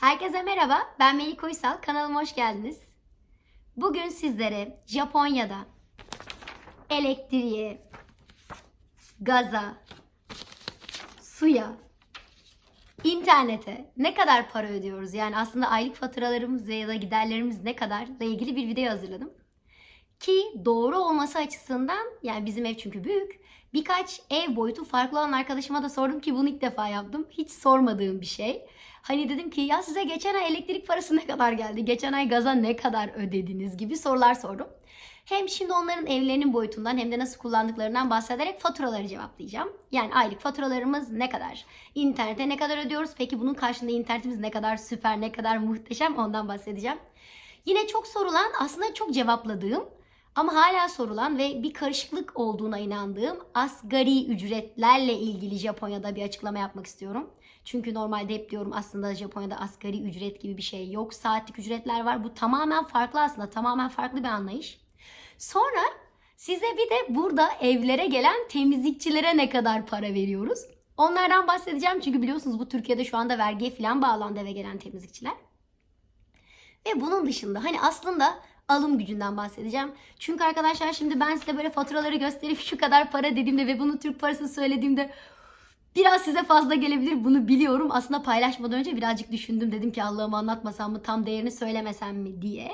Herkese merhaba, ben Melik Uysal. Kanalıma hoş geldiniz. Bugün sizlere Japonya'da elektriğe, gaza, suya, internete ne kadar para ödüyoruz? Yani aslında aylık faturalarımız ya da giderlerimiz ne kadarla ilgili bir video hazırladım. Ki doğru olması açısından yani bizim ev çünkü büyük. Birkaç ev boyutu farklı olan arkadaşıma da sordum ki bunu ilk defa yaptım. Hiç sormadığım bir şey. Hani dedim ki ya size geçen ay elektrik parası ne kadar geldi? Geçen ay gaza ne kadar ödediniz gibi sorular sordum. Hem şimdi onların evlerinin boyutundan hem de nasıl kullandıklarından bahsederek faturaları cevaplayacağım. Yani aylık faturalarımız ne kadar? İnternete ne kadar ödüyoruz? Peki bunun karşılığında internetimiz ne kadar süper, ne kadar muhteşem ondan bahsedeceğim. Yine çok sorulan aslında çok cevapladığım ama hala sorulan ve bir karışıklık olduğuna inandığım asgari ücretlerle ilgili Japonya'da bir açıklama yapmak istiyorum. Çünkü normalde hep diyorum aslında Japonya'da asgari ücret gibi bir şey yok. Saatlik ücretler var. Bu tamamen farklı aslında. Tamamen farklı bir anlayış. Sonra size bir de burada evlere gelen temizlikçilere ne kadar para veriyoruz? Onlardan bahsedeceğim çünkü biliyorsunuz bu Türkiye'de şu anda vergiye falan bağlandı eve gelen temizlikçiler. Ve bunun dışında hani aslında alım gücünden bahsedeceğim. Çünkü arkadaşlar şimdi ben size böyle faturaları gösterip şu kadar para dediğimde ve bunun Türk parasını söylediğimde biraz size fazla gelebilir bunu biliyorum. Aslında paylaşmadan önce birazcık düşündüm. Dedim ki Allah'ım anlatmasam mı tam değerini söylemesem mi diye.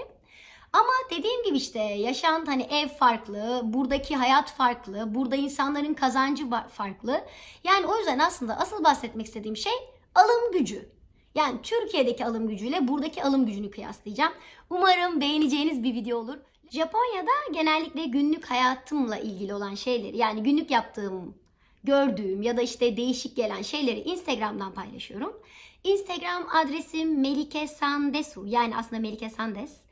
Ama dediğim gibi işte yaşan hani ev farklı, buradaki hayat farklı, burada insanların kazancı farklı. Yani o yüzden aslında asıl bahsetmek istediğim şey alım gücü. Yani Türkiye'deki alım gücüyle buradaki alım gücünü kıyaslayacağım. Umarım beğeneceğiniz bir video olur. Japonya'da genellikle günlük hayatımla ilgili olan şeyleri yani günlük yaptığım, gördüğüm ya da işte değişik gelen şeyleri Instagram'dan paylaşıyorum. Instagram adresim Melike Sandesu yani aslında Melike Sandes.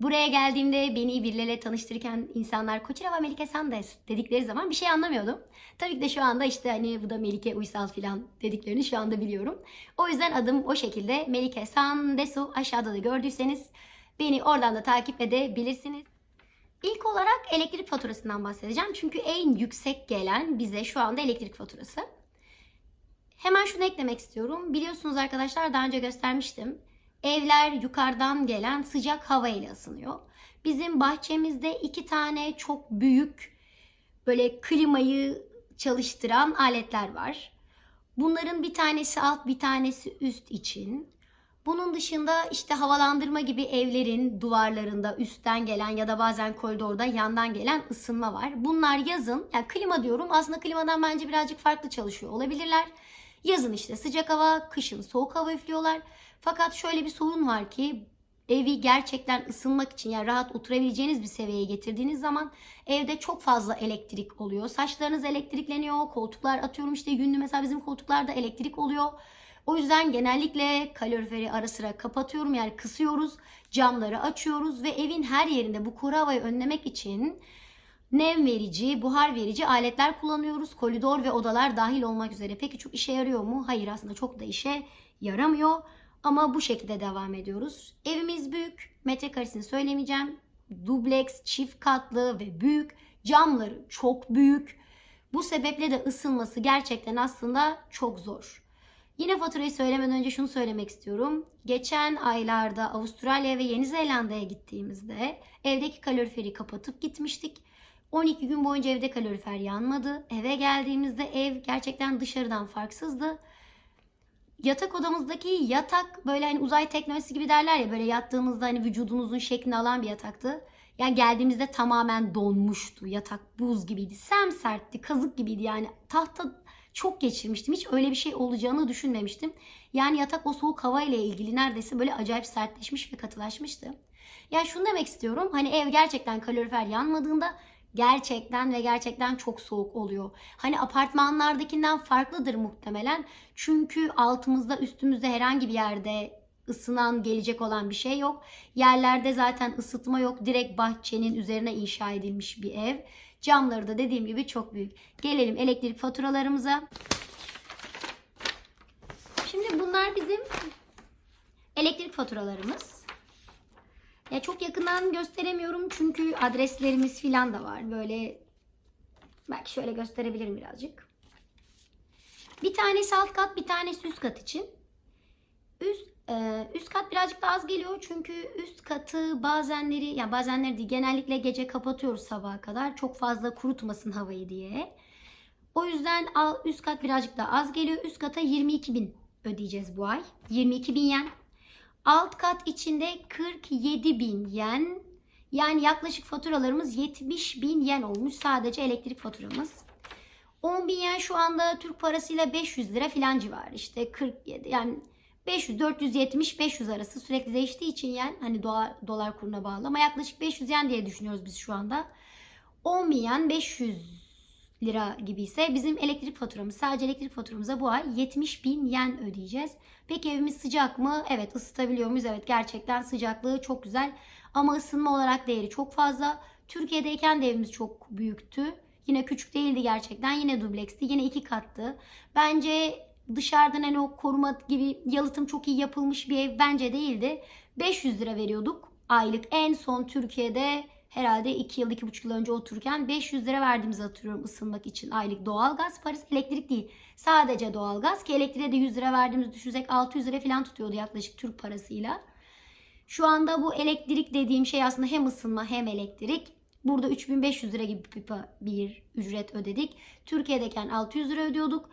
Buraya geldiğimde beni birileriyle tanıştırırken insanlar Koçirava Melike Sandes dedikleri zaman bir şey anlamıyordum. Tabii ki de şu anda işte hani bu da Melike Uysal falan dediklerini şu anda biliyorum. O yüzden adım o şekilde Melike Sandesu aşağıda da gördüyseniz beni oradan da takip edebilirsiniz. İlk olarak elektrik faturasından bahsedeceğim. Çünkü en yüksek gelen bize şu anda elektrik faturası. Hemen şunu eklemek istiyorum. Biliyorsunuz arkadaşlar daha önce göstermiştim. Evler yukarıdan gelen sıcak hava ile ısınıyor. Bizim bahçemizde iki tane çok büyük böyle klimayı çalıştıran aletler var. Bunların bir tanesi alt bir tanesi üst için. Bunun dışında işte havalandırma gibi evlerin duvarlarında üstten gelen ya da bazen koridorda yandan gelen ısınma var. Bunlar yazın yani klima diyorum aslında klimadan bence birazcık farklı çalışıyor olabilirler. Yazın işte sıcak hava, kışın soğuk hava üflüyorlar. Fakat şöyle bir sorun var ki evi gerçekten ısınmak için yani rahat oturabileceğiniz bir seviyeye getirdiğiniz zaman evde çok fazla elektrik oluyor. Saçlarınız elektrikleniyor, koltuklar atıyorum işte günlü mesela bizim koltuklarda elektrik oluyor. O yüzden genellikle kaloriferi ara sıra kapatıyorum yani kısıyoruz, camları açıyoruz ve evin her yerinde bu kuru havayı önlemek için nem verici, buhar verici aletler kullanıyoruz. Koridor ve odalar dahil olmak üzere. Peki çok işe yarıyor mu? Hayır aslında çok da işe yaramıyor. Ama bu şekilde devam ediyoruz. Evimiz büyük. Metrekaresini söylemeyeceğim. Dubleks, çift katlı ve büyük. Camları çok büyük. Bu sebeple de ısınması gerçekten aslında çok zor. Yine faturayı söylemeden önce şunu söylemek istiyorum. Geçen aylarda Avustralya ve Yeni Zelanda'ya gittiğimizde evdeki kaloriferi kapatıp gitmiştik. 12 gün boyunca evde kalorifer yanmadı. Eve geldiğimizde ev gerçekten dışarıdan farksızdı. Yatak odamızdaki yatak böyle hani uzay teknolojisi gibi derler ya böyle yattığınızda hani vücudunuzun şeklini alan bir yataktı. Yani geldiğimizde tamamen donmuştu. Yatak buz gibiydi. Semsertti, kazık gibiydi yani. Tahta çok geçirmiştim. Hiç öyle bir şey olacağını düşünmemiştim. Yani yatak o soğuk hava ile ilgili neredeyse böyle acayip sertleşmiş ve katılaşmıştı. Yani şunu demek istiyorum. Hani ev gerçekten kalorifer yanmadığında gerçekten ve gerçekten çok soğuk oluyor. Hani apartmanlardakinden farklıdır muhtemelen. Çünkü altımızda üstümüzde herhangi bir yerde ısınan gelecek olan bir şey yok. Yerlerde zaten ısıtma yok. Direkt bahçenin üzerine inşa edilmiş bir ev. Camları da dediğim gibi çok büyük. Gelelim elektrik faturalarımıza. Şimdi bunlar bizim elektrik faturalarımız. Ya çok yakından gösteremiyorum çünkü adreslerimiz filan da var. Böyle belki şöyle gösterebilirim birazcık. Bir tanesi alt kat, bir tanesi üst kat için. Üst Ee, üst kat birazcık daha az geliyor çünkü üst katı bazenleri yani bazenleri değil genellikle gece kapatıyoruz sabaha kadar çok fazla kurutmasın havayı diye. O yüzden al- üst kat birazcık daha az geliyor. Üst kata 22 bin ödeyeceğiz bu ay. 22 bin yen. Alt kat içinde 47 bin yen. Yani yaklaşık faturalarımız 70 bin yen olmuş sadece elektrik faturamız. 10 bin yen şu anda Türk parasıyla 500 lira filan civarı işte 47 yani 500 470 500 arası sürekli değiştiği için yen hani dolar, kuruna bağlı ama yaklaşık 500 yen diye düşünüyoruz biz şu anda. 10 bin yen 500 lira gibi ise bizim elektrik faturamız sadece elektrik faturamıza bu ay 70 bin yen ödeyeceğiz. Peki evimiz sıcak mı? Evet ısıtabiliyor muyuz? Evet gerçekten sıcaklığı çok güzel ama ısınma olarak değeri çok fazla. Türkiye'deyken de evimiz çok büyüktü. Yine küçük değildi gerçekten. Yine dubleksti. Yine iki kattı. Bence dışarıdan hani o koruma gibi yalıtım çok iyi yapılmış bir ev bence değildi. 500 lira veriyorduk aylık. En son Türkiye'de herhalde 2 yıl 2,5 yıl önce otururken 500 lira verdiğimizi hatırlıyorum ısınmak için aylık doğalgaz parası elektrik değil sadece doğalgaz ki elektriğe de 100 lira verdiğimizi düşünsek 600 lira falan tutuyordu yaklaşık Türk parasıyla. Şu anda bu elektrik dediğim şey aslında hem ısınma hem elektrik. Burada 3500 lira gibi bir, ücret ödedik. Türkiye'deyken 600 lira ödüyorduk.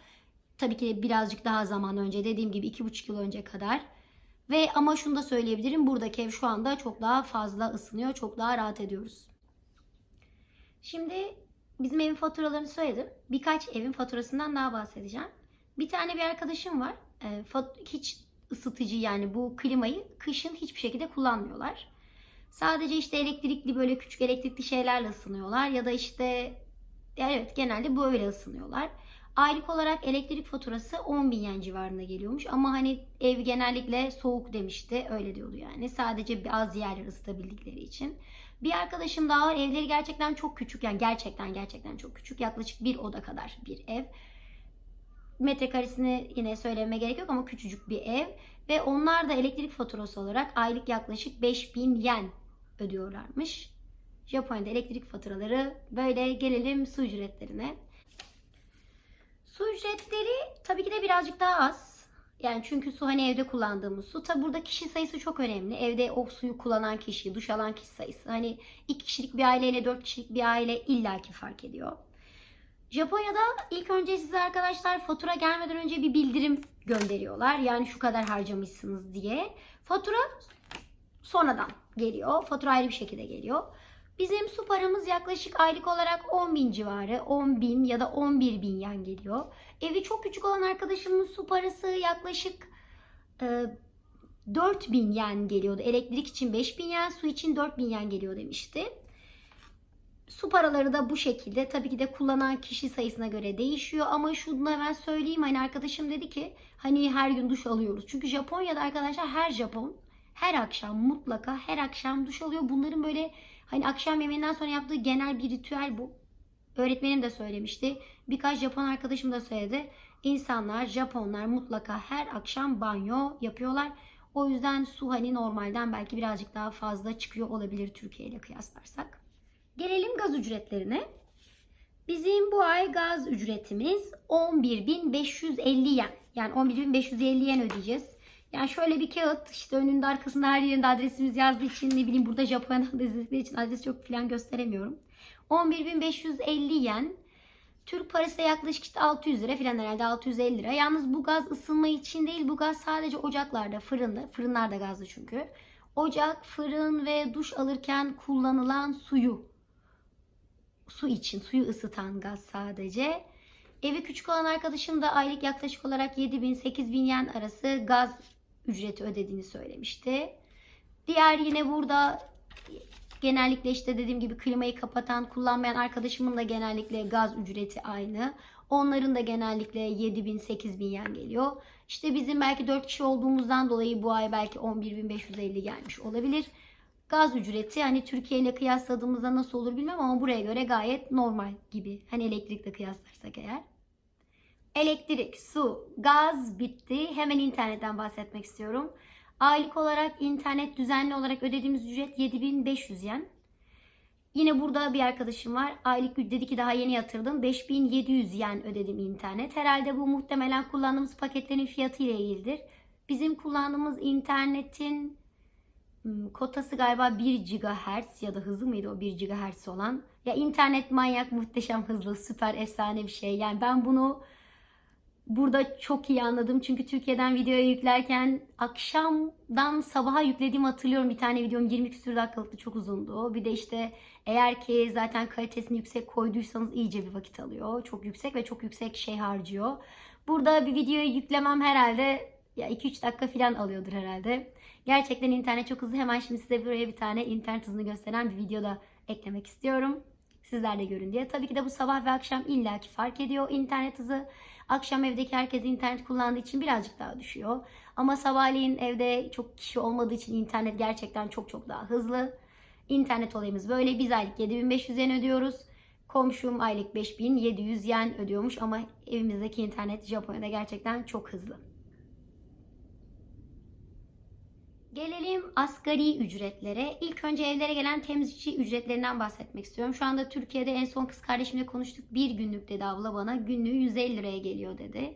Tabii ki birazcık daha zaman önce dediğim gibi 2,5 yıl önce kadar. Ve ama şunu da söyleyebilirim. Buradaki ev şu anda çok daha fazla ısınıyor. Çok daha rahat ediyoruz. Şimdi bizim evin faturalarını söyledim. Birkaç evin faturasından daha bahsedeceğim. Bir tane bir arkadaşım var. E, hiç ısıtıcı yani bu klimayı kışın hiçbir şekilde kullanmıyorlar. Sadece işte elektrikli böyle küçük elektrikli şeylerle ısınıyorlar ya da işte evet genelde böyle ısınıyorlar. Aylık olarak elektrik faturası 10 bin yen civarında geliyormuş. Ama hani ev genellikle soğuk demişti. Öyle diyordu yani. Sadece az yerler ısıtabildikleri için. Bir arkadaşım daha var. Evleri gerçekten çok küçük. Yani gerçekten gerçekten çok küçük. Yaklaşık bir oda kadar bir ev. Metrekaresini yine söylememe gerek yok ama küçücük bir ev. Ve onlar da elektrik faturası olarak aylık yaklaşık 5000 yen ödüyorlarmış. Japonya'da elektrik faturaları böyle gelelim su ücretlerine. Su ücretleri tabii ki de birazcık daha az. Yani çünkü su hani evde kullandığımız su. Tabi burada kişi sayısı çok önemli. Evde o suyu kullanan kişi, duş alan kişi sayısı. Hani iki kişilik bir aileyle dört kişilik bir aile illaki fark ediyor. Japonya'da ilk önce size arkadaşlar fatura gelmeden önce bir bildirim gönderiyorlar. Yani şu kadar harcamışsınız diye. Fatura sonradan geliyor. Fatura ayrı bir şekilde geliyor. Bizim su paramız yaklaşık aylık olarak 10 bin civarı. 10 bin ya da 11 bin yen geliyor. Evi çok küçük olan arkadaşımın su parası yaklaşık e, 4 bin yen geliyordu. Elektrik için 5 bin yen, su için 4 bin yen geliyor demişti. Su paraları da bu şekilde. Tabii ki de kullanan kişi sayısına göre değişiyor. Ama şunu hemen söyleyeyim. Hani arkadaşım dedi ki hani her gün duş alıyoruz. Çünkü Japonya'da arkadaşlar her Japon her akşam mutlaka her akşam duş alıyor. Bunların böyle hani akşam yemeğinden sonra yaptığı genel bir ritüel bu. Öğretmenim de söylemişti. Birkaç Japon arkadaşım da söyledi. İnsanlar, Japonlar mutlaka her akşam banyo yapıyorlar. O yüzden su hani normalden belki birazcık daha fazla çıkıyor olabilir Türkiye ile kıyaslarsak. Gelelim gaz ücretlerine. Bizim bu ay gaz ücretimiz 11.550 yen. Yani 11.550 yen ödeyeceğiz. Yani şöyle bir kağıt işte önünde arkasında her yerinde adresimiz yazdığı için ne bileyim burada Japonya'dan da izledikleri için adres çok falan gösteremiyorum. 11.550 yen. Türk parası yaklaşık işte 600 lira falan herhalde 650 lira. Yalnız bu gaz ısınma için değil bu gaz sadece ocaklarda fırında. Fırınlar da gazlı çünkü. Ocak, fırın ve duş alırken kullanılan suyu su için suyu ısıtan gaz sadece. Evi küçük olan arkadaşım da aylık yaklaşık olarak 7 bin 8 bin yen arası gaz ücreti ödediğini söylemişti. Diğer yine burada genellikle işte dediğim gibi klimayı kapatan kullanmayan arkadaşımın da genellikle gaz ücreti aynı. Onların da genellikle 7 bin 8 bin yen geliyor. İşte bizim belki 4 kişi olduğumuzdan dolayı bu ay belki 11.550 gelmiş olabilir. Gaz ücreti hani Türkiye ile kıyasladığımızda nasıl olur bilmem ama buraya göre gayet normal gibi. Hani elektrikle kıyaslarsak eğer. Elektrik, su, gaz bitti. Hemen internetten bahsetmek istiyorum. Aylık olarak internet düzenli olarak ödediğimiz ücret 7500 yen. Yine burada bir arkadaşım var. Aylık dedi ki daha yeni yatırdım. 5700 yen ödedim internet. Herhalde bu muhtemelen kullandığımız paketlerin fiyatı ile ilgilidir. Bizim kullandığımız internetin hmm, kotası galiba 1 GHz ya da hızı mıydı o 1 GHz olan. Ya internet manyak, muhteşem hızlı, süper efsane bir şey. Yani ben bunu burada çok iyi anladım. Çünkü Türkiye'den videoya yüklerken akşamdan sabaha yüklediğimi hatırlıyorum. Bir tane videom 20 küsur dakikalıktı çok uzundu. Bir de işte eğer ki zaten kalitesini yüksek koyduysanız iyice bir vakit alıyor. Çok yüksek ve çok yüksek şey harcıyor. Burada bir videoyu yüklemem herhalde ya 2-3 dakika falan alıyordur herhalde. Gerçekten internet çok hızlı. Hemen şimdi size buraya bir tane internet hızını gösteren bir video da eklemek istiyorum. Sizler de görün diye. Tabii ki de bu sabah ve akşam illaki fark ediyor internet hızı. Akşam evdeki herkes internet kullandığı için birazcık daha düşüyor. Ama sabahleyin evde çok kişi olmadığı için internet gerçekten çok çok daha hızlı. İnternet olayımız böyle. Biz aylık 7500 yen ödüyoruz. Komşum aylık 5700 yen ödüyormuş ama evimizdeki internet Japonya'da gerçekten çok hızlı. Gelelim asgari ücretlere. İlk önce evlere gelen temizlikçi ücretlerinden bahsetmek istiyorum. Şu anda Türkiye'de en son kız kardeşimle konuştuk. Bir günlük dedi abla bana. Günlüğü 150 liraya geliyor dedi.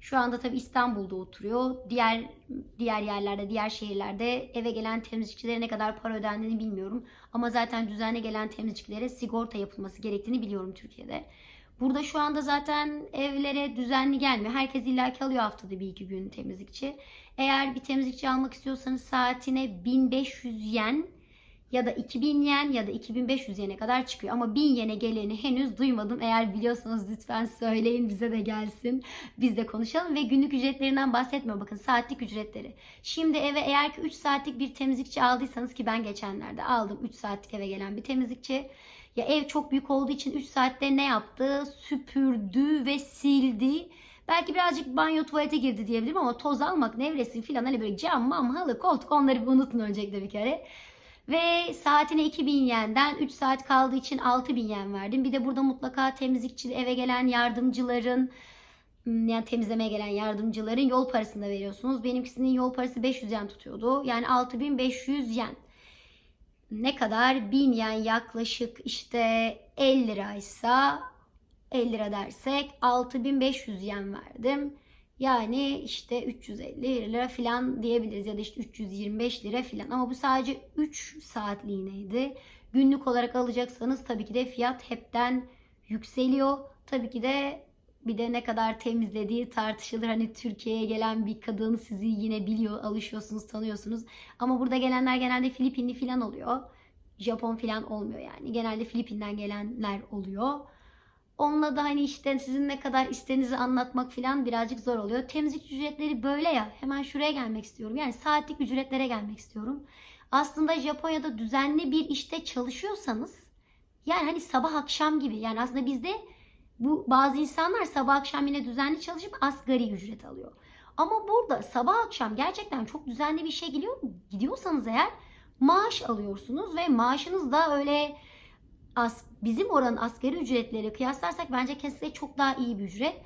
Şu anda tabii İstanbul'da oturuyor. Diğer diğer yerlerde, diğer şehirlerde eve gelen temizlikçilere ne kadar para ödendiğini bilmiyorum. Ama zaten düzenli gelen temizlikçilere sigorta yapılması gerektiğini biliyorum Türkiye'de. Burada şu anda zaten evlere düzenli gelmiyor. Herkes illaki alıyor haftada bir iki gün temizlikçi. Eğer bir temizlikçi almak istiyorsanız saatine 1500 yen ya da 2000 yen ya da 2500 yene kadar çıkıyor. Ama 1000 yene geleni henüz duymadım. Eğer biliyorsanız lütfen söyleyin bize de gelsin. Biz de konuşalım ve günlük ücretlerinden bahsetmiyorum. Bakın saatlik ücretleri. Şimdi eve eğer ki 3 saatlik bir temizlikçi aldıysanız ki ben geçenlerde aldım 3 saatlik eve gelen bir temizlikçi. Ya ev çok büyük olduğu için 3 saatte ne yaptı? Süpürdü ve sildi. Belki birazcık banyo tuvalete girdi diyebilirim ama toz almak, nevresim filan hani böyle cam, mam, halı, koltuk onları bir unutun öncelikle bir kere. Ve saatine 2000 yenden 3 saat kaldığı için 6000 yen verdim. Bir de burada mutlaka temizlikçi eve gelen yardımcıların hmm, yani temizlemeye gelen yardımcıların yol parasını da veriyorsunuz. Benimkisinin yol parası 500 yen tutuyordu. Yani 6500 yen. Ne kadar? 1000 yen yaklaşık işte 50 liraysa 50 lira dersek 6500 yen verdim. Yani işte 350 lira falan diyebiliriz ya da işte 325 lira falan. Ama bu sadece 3 saatliğineydi. Günlük olarak alacaksanız tabii ki de fiyat hepten yükseliyor. Tabii ki de bir de ne kadar temizlediği tartışılır. Hani Türkiye'ye gelen bir kadın sizi yine biliyor, alışıyorsunuz, tanıyorsunuz. Ama burada gelenler genelde Filipinli falan oluyor. Japon falan olmuyor yani. Genelde Filipin'den gelenler oluyor. Onunla da hani işte sizin ne kadar istediğinizi anlatmak falan birazcık zor oluyor. Temizlik ücretleri böyle ya. Hemen şuraya gelmek istiyorum. Yani saatlik ücretlere gelmek istiyorum. Aslında Japonya'da düzenli bir işte çalışıyorsanız yani hani sabah akşam gibi yani aslında bizde bu bazı insanlar sabah akşam yine düzenli çalışıp asgari ücret alıyor. Ama burada sabah akşam gerçekten çok düzenli bir şey gidiyor, gidiyorsanız eğer maaş alıyorsunuz ve maaşınız da öyle as, bizim oranın asgari ücretleri kıyaslarsak bence kesinlikle çok daha iyi bir ücret.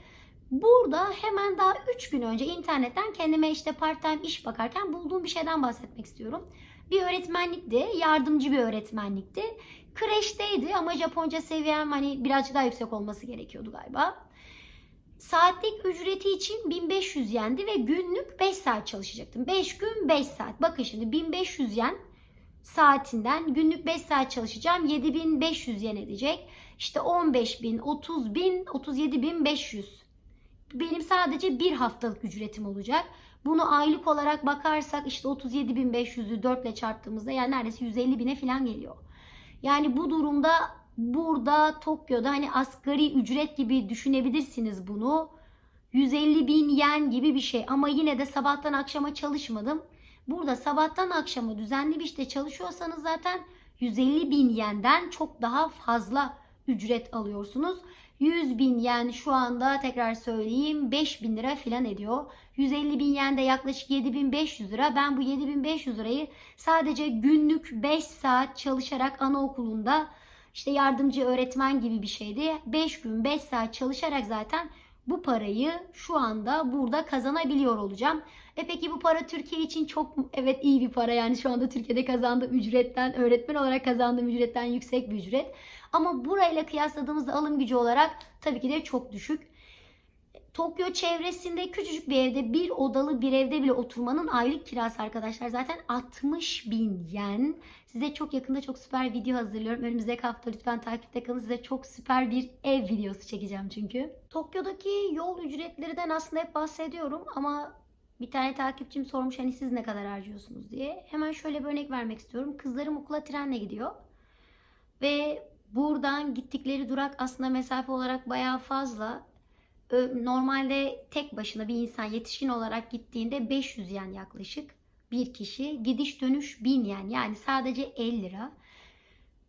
Burada hemen daha 3 gün önce internetten kendime işte part time iş bakarken bulduğum bir şeyden bahsetmek istiyorum. Bir öğretmenlikti, yardımcı bir öğretmenlikti. Kreşteydi ama Japonca seviyem hani birazcık daha yüksek olması gerekiyordu galiba. Saatlik ücreti için 1500 yendi ve günlük 5 saat çalışacaktım. 5 gün 5 saat. Bakın şimdi 1500 yen saatinden günlük 5 saat çalışacağım. 7500 yen edecek. İşte 15000, 30000, 37500. Benim sadece bir haftalık ücretim olacak. Bunu aylık olarak bakarsak işte 37.500'ü 4 ile çarptığımızda yani neredeyse 150 bine falan geliyor. Yani bu durumda burada Tokyo'da hani asgari ücret gibi düşünebilirsiniz bunu. 150 bin yen gibi bir şey ama yine de sabahtan akşama çalışmadım. Burada sabahtan akşama düzenli bir işte çalışıyorsanız zaten 150 bin yenden çok daha fazla ücret alıyorsunuz. 100 bin yen şu anda tekrar söyleyeyim 5 bin lira filan ediyor. 150 bin yen de yaklaşık 7500 lira. Ben bu 7500 lirayı sadece günlük 5 saat çalışarak anaokulunda işte yardımcı öğretmen gibi bir şeydi. 5 gün 5 saat çalışarak zaten bu parayı şu anda burada kazanabiliyor olacağım. E peki bu para Türkiye için çok evet iyi bir para yani şu anda Türkiye'de kazandığım ücretten öğretmen olarak kazandığım ücretten yüksek bir ücret. Ama burayla kıyasladığımızda alım gücü olarak tabii ki de çok düşük. Tokyo çevresinde küçücük bir evde bir odalı bir evde bile oturmanın aylık kirası arkadaşlar zaten 60 bin yen. Size çok yakında çok süper video hazırlıyorum. Önümüzdeki hafta lütfen takipte kalın. Size çok süper bir ev videosu çekeceğim çünkü. Tokyo'daki yol ücretlerinden aslında hep bahsediyorum ama bir tane takipçim sormuş hani siz ne kadar harcıyorsunuz diye. Hemen şöyle bir örnek vermek istiyorum. Kızlarım okula trenle gidiyor. Ve buradan gittikleri durak aslında mesafe olarak bayağı fazla. Normalde tek başına bir insan yetişkin olarak gittiğinde 500 yen yaklaşık bir kişi. Gidiş dönüş 1000 yen yani sadece 50 lira.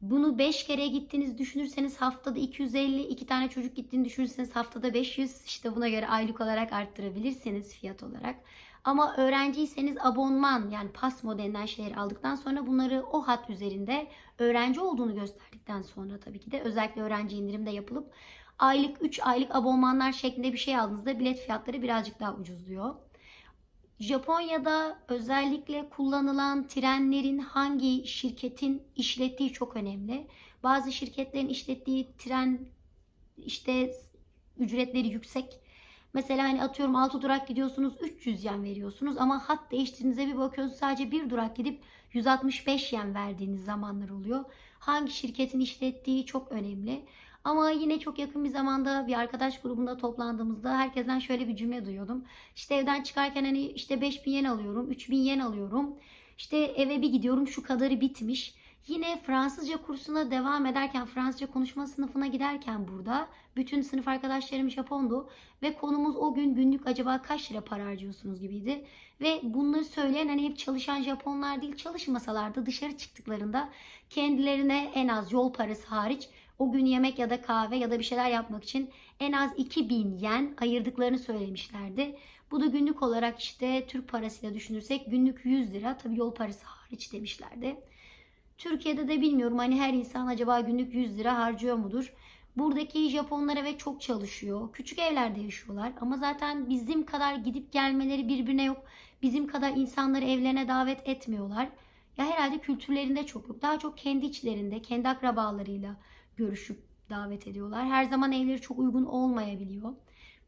Bunu 5 kere gittiğinizi düşünürseniz haftada 250, iki tane çocuk gittiğini düşünürseniz haftada 500. İşte buna göre aylık olarak arttırabilirsiniz fiyat olarak. Ama öğrenciyseniz abonman yani pas modelinden şeyleri aldıktan sonra bunları o hat üzerinde öğrenci olduğunu gösterdikten sonra tabii ki de özellikle öğrenci indirimde yapılıp aylık 3 aylık abonmanlar şeklinde bir şey aldığınızda bilet fiyatları birazcık daha ucuzluyor. Japonya'da özellikle kullanılan trenlerin hangi şirketin işlettiği çok önemli. Bazı şirketlerin işlettiği tren işte ücretleri yüksek. Mesela hani atıyorum 6 durak gidiyorsunuz 300 yen veriyorsunuz ama hat değiştirdiğinizde bir bakıyorsunuz sadece bir durak gidip 165 yen verdiğiniz zamanlar oluyor. Hangi şirketin işlettiği çok önemli. Ama yine çok yakın bir zamanda bir arkadaş grubunda toplandığımızda herkesten şöyle bir cümle duyuyordum. İşte evden çıkarken hani işte 5000 yen alıyorum, 3000 yen alıyorum. İşte eve bir gidiyorum şu kadarı bitmiş. Yine Fransızca kursuna devam ederken, Fransızca konuşma sınıfına giderken burada bütün sınıf arkadaşlarım Japondu ve konumuz o gün günlük acaba kaç lira para harcıyorsunuz gibiydi. Ve bunları söyleyen hani hep çalışan Japonlar değil çalışmasalar da dışarı çıktıklarında kendilerine en az yol parası hariç o gün yemek ya da kahve ya da bir şeyler yapmak için en az 2000 yen ayırdıklarını söylemişlerdi. Bu da günlük olarak işte Türk parasıyla düşünürsek günlük 100 lira tabii yol parası hariç demişlerdi. Türkiye'de de bilmiyorum hani her insan acaba günlük 100 lira harcıyor mudur? Buradaki Japonlar evet çok çalışıyor. Küçük evlerde yaşıyorlar ama zaten bizim kadar gidip gelmeleri birbirine yok. Bizim kadar insanları evlerine davet etmiyorlar. Ya herhalde kültürlerinde çok yok. Daha çok kendi içlerinde, kendi akrabalarıyla görüşüp davet ediyorlar. Her zaman evleri çok uygun olmayabiliyor.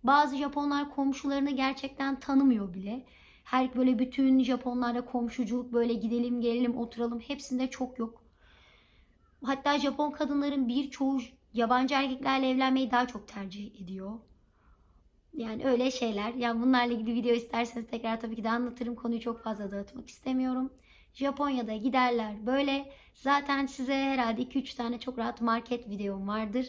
Bazı Japonlar komşularını gerçekten tanımıyor bile. Her böyle bütün Japonlarla komşuculuk böyle gidelim gelelim oturalım hepsinde çok yok. Hatta Japon kadınların birçoğu yabancı erkeklerle evlenmeyi daha çok tercih ediyor. Yani öyle şeyler. Yani bunlarla ilgili video isterseniz tekrar tabii ki de anlatırım. Konuyu çok fazla dağıtmak istemiyorum. Japonya'da giderler böyle. Zaten size herhalde 2-3 tane çok rahat market videom vardır.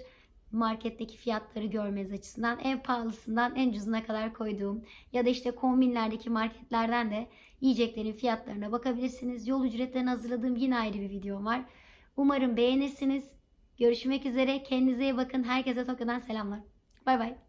Marketteki fiyatları görmeniz açısından en pahalısından en ucuzuna kadar koyduğum ya da işte kombinlerdeki marketlerden de yiyeceklerin fiyatlarına bakabilirsiniz. Yol ücretlerini hazırladığım yine ayrı bir videom var. Umarım beğenirsiniz. Görüşmek üzere. Kendinize iyi bakın. Herkese Tokyo'dan selamlar. Bay bay.